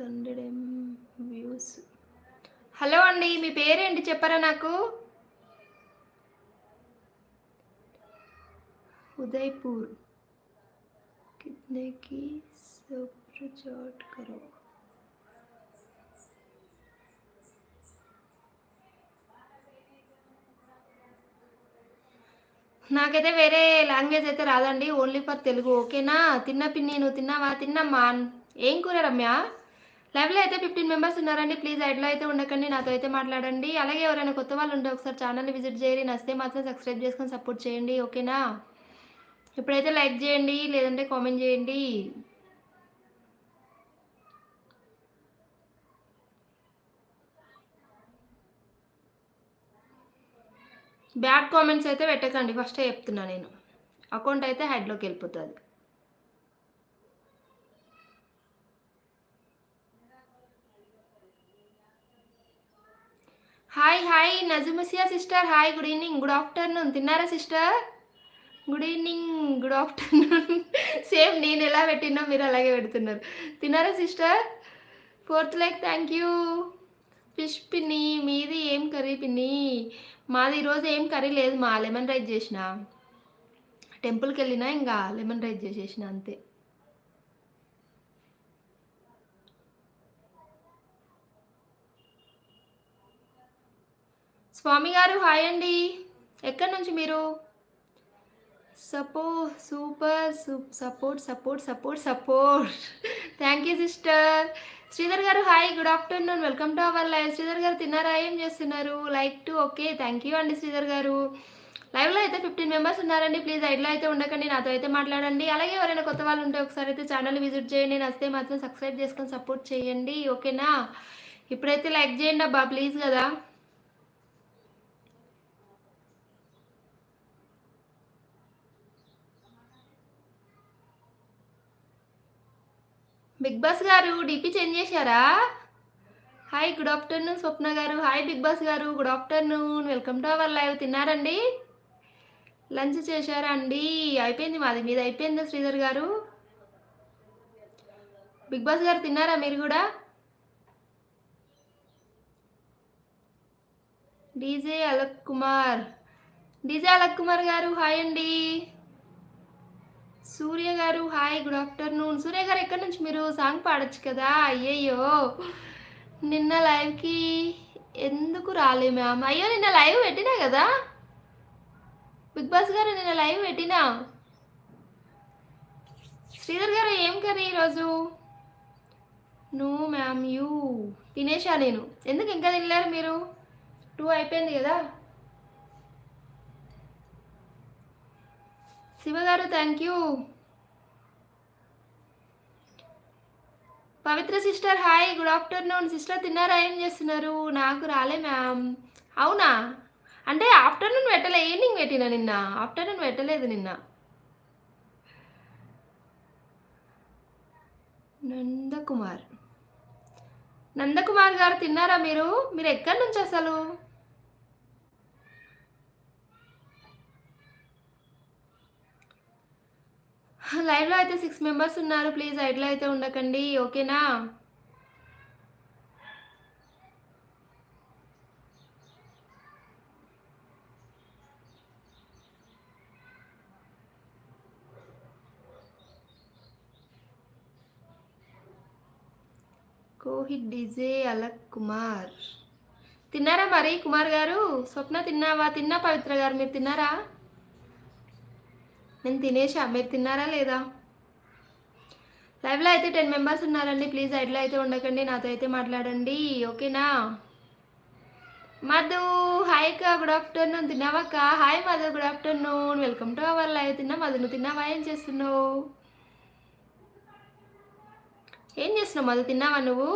Hundred ఎం views. Hello అండి మీ పేరేంటి? చెప్పారా నాకు? ఉదయ్పూర్. కిడ్నీకి సబ్రజాట్ కరో. నాకైతే వేరే లాంగ్వేజ్ అయితే రాదండి ఓన్లీ ఫర్ తెలుగు ఓకేనా? తిన్న పిన్ని నువ్వు తిన్నావా? తిన్నమ్మా. ఏం కూర రమ్య? లైవ్లో అయితే ఫిఫ్టీన్ మెంబర్స్ ఉన్నారండి. ప్లీజ్ ఐడ్లో అయితే ఉండకండి. నాతో అయితే మాట్లాడండి. అలాగే ఎవరైనా కొత్త వాళ్ళు ఉంటే ఒకసారి ఛానల్ని విజిట్ చేయరి నస్తే మాత్రం సబ్స్క్రైబ్ చేసుకొని సపోర్ట్ చేయండి. ఓకేనా? ఇప్పుడైతే లైక్ చేయండి. లేదంటే కామెంట్ చేయండి. బ్యాడ్ కామెంట్స్ అయితే పెట్టకండి. ఫస్టే చెప్తున్నా నేను. అకౌంట్ అయితే హెడ్లోకి వెళ్ళిపోతుంది. Hi hi నజుమసియా sister hi good evening good afternoon తిన్నారా sister good evening good afternoon same నేను ఎలా పెట్టినా మీరు అలాగే పెడుతున్నారు. తిన్నారా sister fourth like thank you fish పిన్ని మీది ఏం కర్రీ పిన్ని? మాది ఈరోజు ఏం కర్రీ లేదు మా లెమన్ రైస్ చేసిన. టెంపుల్కి వెళ్ళినా ఇంకా లెమన్ రైస్ చేసేసిన అంతే. స్వామి గారు హాయ్ అండి. ఎక్కడి నుంచి మీరు? సపో super support support support support. Thank you sister. Sridhar గారు hi good afternoon. Welcome to our live. Sridhar గారు తిన్నారా? ఏం చేస్తున్నారు? Like two okay thank you అండి శ్రీధర్ గారు. లైవ్లో అయితే ఫిఫ్టీన్ మెంబర్స్ ఉన్నారండి. ప్లీజ్ ఐడ్లో అయితే ఉండకండి నాతో అయితే మాట్లాడండి. అలాగే ఎవరైనా కొత్త వాళ్ళు ఉంటే ఒకసారి అయితే ఛానల్ విజిట్ చేయండి. వస్తే మాత్రం సబ్స్క్రైబ్ చేసుకొని సపోర్ట్ చేయండి. ఓకేనా? ఇప్పుడైతే లైక్ చేయండి అబ్బా ప్లీజ్ కదా. బిగ్ బాస్ గారు డిపి చేంజ్ చేశారా? హాయ్ గుడ్ ఆఫ్టర్నూన్ స్వప్న గారు. హాయ్ బిగ్ బాస్ గారు. Good afternoon welcome to our live తిన్నారండి? లంచ్ చేశారా అండి అయిపోయింది మాది. మీద అయిపోయిందా శ్రీధర్ గారు? బిగ్ బాస్ గారు తిన్నారా మీరు కూడా? డీజే అలక్ కుమార్. డీజే అలక్ కుమార్ గారు హాయ్ అండి. సూర్య గారు హాయ్ గుడ్ ఆఫ్టర్నూన్. సూర్య గారు ఎక్కడి నుంచి మీరు సాంగ్ పాడొచ్చు కదా? అయ్యయ్యో. నిన్న లైవ్కి ఎందుకు రాలే మ్యామ్? అయ్యో నిన్న లైవ్ పెట్టినా కదా? బిగ్ బాస్ గారు నిన్న లైవ్ పెట్టినా? శ్రీధర్ గారు ఏం కర్రీ ఈరోజు? No ma'am you. తినేసా నేను. ఎందుకు ఇంకా తినలేరు మీరు? టూ అయిపోయింది కదా? శివగారు thank you Pavitra sister hi good afternoon sister తిన్నారా? ఏం చేస్తున్నారు? నాకు రాలే మ్యామ్ అవునా? అంటే ఆఫ్టర్నూన్ పెట్టలే ఈవినింగ్ పెట్టిన నిన్న. ఆఫ్టర్నూన్ పెట్టలేదు నిన్న. నందకుమార్. నందకుమార్ గారు తిన్నారా మీరు? మీరు ఎక్కడి నుంచి అసలు? లైవ్లో అయితే సిక్స్ మెంబర్స్ ఉన్నారు. ప్లీజ్ ఐడ్లో అయితే ఉండకండి. ఓకేనా? కోహిట్ డిజే అలక్ కుమార్. తిన్నారా మరి కుమార్ గారు? స్వప్న తిన్నావా? తిన్నా పవిత్ర గారు మీరు తిన్నారా? నేను తినేసా. మీరు తిన్నారా లేదా? లైవ్లో అయితే టెన్ మెంబర్స్ ఉన్నారండి. ప్లీజ్ ఐడ్లో అయితే ఉండకండి. నాతో అయితే మాట్లాడండి. ఓకేనా? మధు హాయ్ కా good afternoon తిన్నావక్క hi Madhu. Good afternoon welcome to our live తిన్నా మధు? నువ్వు తిన్నావా? ఏం చేస్తున్నావు? ఏం చేస్తున్నావు మధు? తిన్నావా నువ్వు?